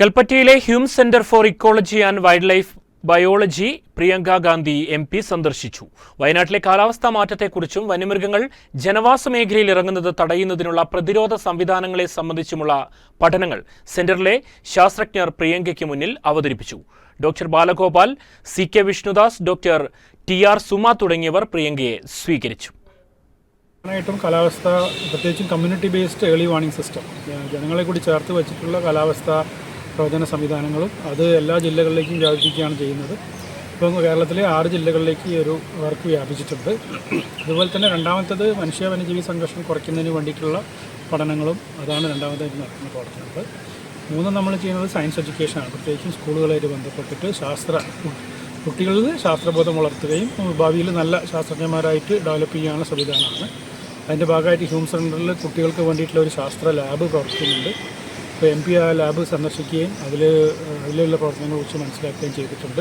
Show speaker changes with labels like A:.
A: കൽപ്പറ്റയിലെ Hume centre for ecology and wildlife biology Priyanka Gandhi M P സന്ദർശിച്ചു. വയനാട്ടിലെ കാലാവസ്ഥാ മാറ്റത്തെക്കുറിച്ചും വന്യമൃഗങ്ങൾ ജനവാസ മേഖലയിൽ ഇറങ്ങുന്നത് തടയുന്നതിനുള്ള പ്രതിരോധ സംവിധാനങ്ങളെ സംബന്ധിച്ചുമുള്ള പഠനങ്ങൾ സെന്ററിലെ ശാസ്ത്രജ്ഞർ പ്രിയങ്കയ്ക്ക് മുന്നിൽ അവതരിപ്പിച്ചു. Doctor Balagopal C K Vishnudas doctor T R Suma തുടങ്ങിയവർ പ്രിയങ്കയെ സ്വീകരിച്ചു.
B: പ്രധാനമായിട്ടും കാലാവസ്ഥ പ്രത്യേകിച്ചും community based early warning system ജനങ്ങളെ കൂടി ചേർത്ത് വെച്ചിട്ടുള്ള കാലാവസ്ഥ പ്രവചന സംവിധാനങ്ങളും അത് എല്ലാ ജില്ലകളിലേക്കും വ്യാപിപ്പിക്കുകയാണ് ചെയ്യുന്നത്. ഇപ്പം കേരളത്തിലെ ആറ് ജില്ലകളിലേക്ക് ഈ ഒരു വർക്ക് വ്യാപിച്ചിട്ടുണ്ട്. അതുപോലെ തന്നെ രണ്ടാമത്തത് മനുഷ്യ വന്യജീവി സംഘർഷം കുറയ്ക്കുന്നതിന് വേണ്ടിയിട്ടുള്ള പഠനങ്ങളും അതാണ് രണ്ടാമതായിട്ട് നടക്കുന്ന പ്രവർത്തനങ്ങൾ. മൂന്ന് നമ്മൾ ചെയ്യുന്നത് സയൻസ് എഡ്യൂക്കേഷനാണ്. പ്രത്യേകിച്ചും സ്കൂളുകളായിട്ട് ബന്ധപ്പെട്ടിട്ട് ശാസ്ത്ര കുട്ടികളിൽ ശാസ്ത്രബോധം വളർത്തുകയും ഭാവിയിൽ നല്ല ശാസ്ത്രജ്ഞന്മാരായിട്ട് ഡെവലപ്പ് ചെയ്യാനുള്ള സംവിധാനമാണ്. അതിന്റെ ഭാഗമായിട്ട് ഹ്യൂമൻ സെന്ററിൽ കുട്ടികൾക്ക് വേണ്ടിയിട്ടുള്ള ഒരു ശാസ്ത്ര ലാബ് പ്രവർത്തിക്കുന്നുണ്ട്. ഇപ്പോൾ എം പി ആ ലാബ് സന്ദർശിക്കുകയും അതിൽ അതിലുള്ള പ്രവർത്തനങ്ങളെക്കുറിച്ച് മനസ്സിലാക്കുകയും ചെയ്തിട്ടുണ്ട്.